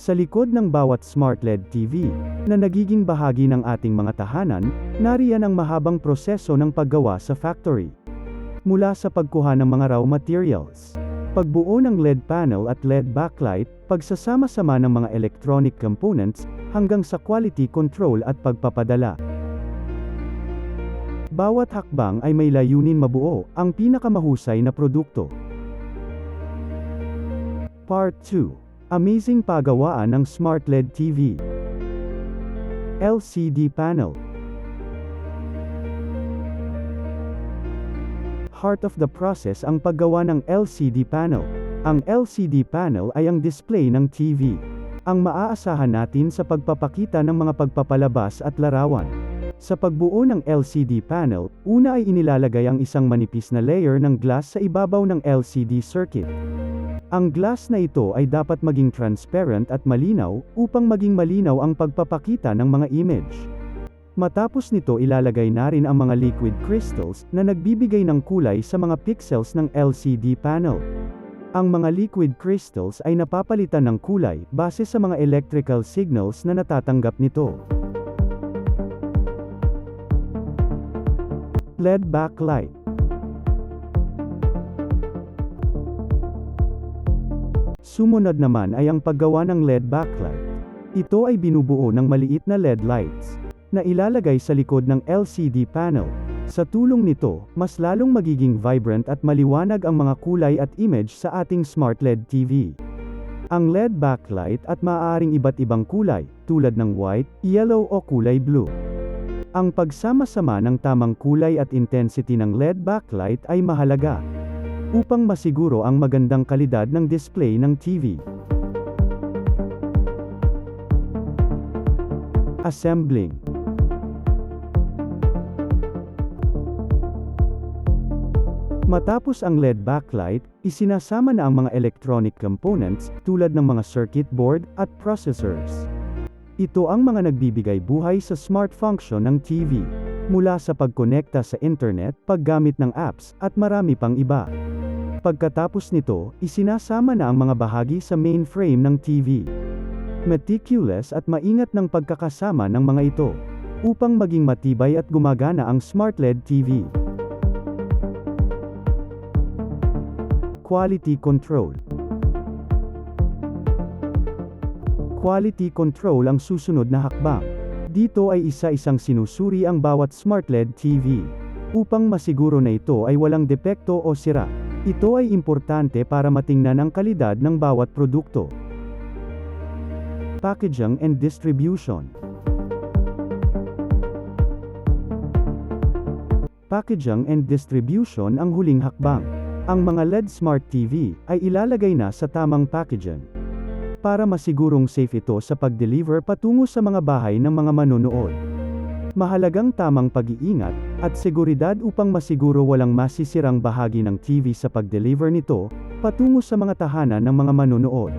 Sa likod ng bawat smart LED TV, na nagiging bahagi ng ating mga tahanan, nariyan ang mahabang proseso ng paggawa sa factory. Mula sa pagkuha ng mga raw materials, pagbuo ng LED panel at LED backlight, pagsasama-sama ng mga electronic components, hanggang sa quality control at pagpapadala. Bawat hakbang ay may layunin mabuo ang pinakamahusay na produkto. Part 2. Amazing pagawaan ng Smart LED TV. LCD panel. Heart of the process ang paggawa ng LCD panel. Ang LCD panel ay ang display ng TV. Ang maaasahan natin sa pagpapakita ng mga pagpapalabas at larawan. Sa pagbuo ng LCD panel, una ay inilalagay ang isang manipis na layer ng glass sa ibabaw ng LCD circuit. Ang glass na ito ay dapat maging transparent at malinaw, upang maging malinaw ang pagpapakita ng mga image. Matapos nito ilalagay na rin ang mga liquid crystals, na nagbibigay ng kulay sa mga pixels ng LCD panel. Ang mga liquid crystals ay napapalitan ng kulay, base sa mga electrical signals na natatanggap nito. LED backlight Sumunod naman ay ang paggawa ng LED backlight. Ito ay binubuo ng maliit na LED lights na ilalagay sa likod ng LCD panel. Sa tulong nito, mas lalong magiging vibrant at maliwanag ang mga kulay at image sa ating smart LED TV. Ang LED backlight at maaaring iba't ibang kulay, tulad ng white, yellow o kulay blue. Ang pagsama-sama ng tamang kulay at intensity ng LED backlight ay mahalaga upang masiguro ang magandang kalidad ng display ng TV. Assembling Matapos ang LED backlight, isinasama na ang mga electronic components tulad ng mga circuit board at processors. Ito ang mga nagbibigay buhay sa smart function ng TV, mula sa pagkonekta sa internet, paggamit ng apps, at marami pang iba. Pagkatapos nito, isinasama na ang mga bahagi sa mainframe ng TV. Meticulous at maingat ng pagkakasama ng mga ito, upang maging matibay at gumagana ang smart LED TV. Quality Control Quality control ang susunod na hakbang. Dito ay isa-isang sinusuri ang bawat smart LED TV. Upang masiguro na ito ay walang depekto o sira. Ito ay importante para matingnan ang kalidad ng bawat produkto. Packaging and Distribution Packaging and Distribution ang huling hakbang. Ang mga LED Smart TV ay ilalagay na sa tamang packaging para masigurong safe ito sa pag-deliver patungo sa mga bahay ng mga manonood. Mahalagang tamang pag-iingat at seguridad upang masiguro walang masisirang bahagi ng TV sa pag-deliver nito patungo sa mga tahanan ng mga manonood.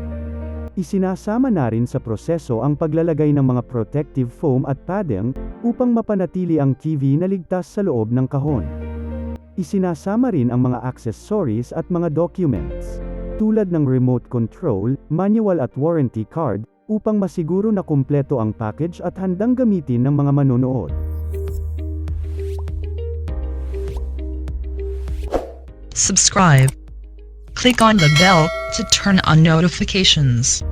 Isinasama na rin sa proseso ang paglalagay ng mga protective foam at padding upang mapanatili ang TV na ligtas sa loob ng kahon. Isinasama rin ang mga accessories at mga documents tulad ng remote control, manual at warranty card, upang masiguro na kumpleto ang package at handang gamitin ng mga manonood. Subscribe. Click on the bell to turn on notifications.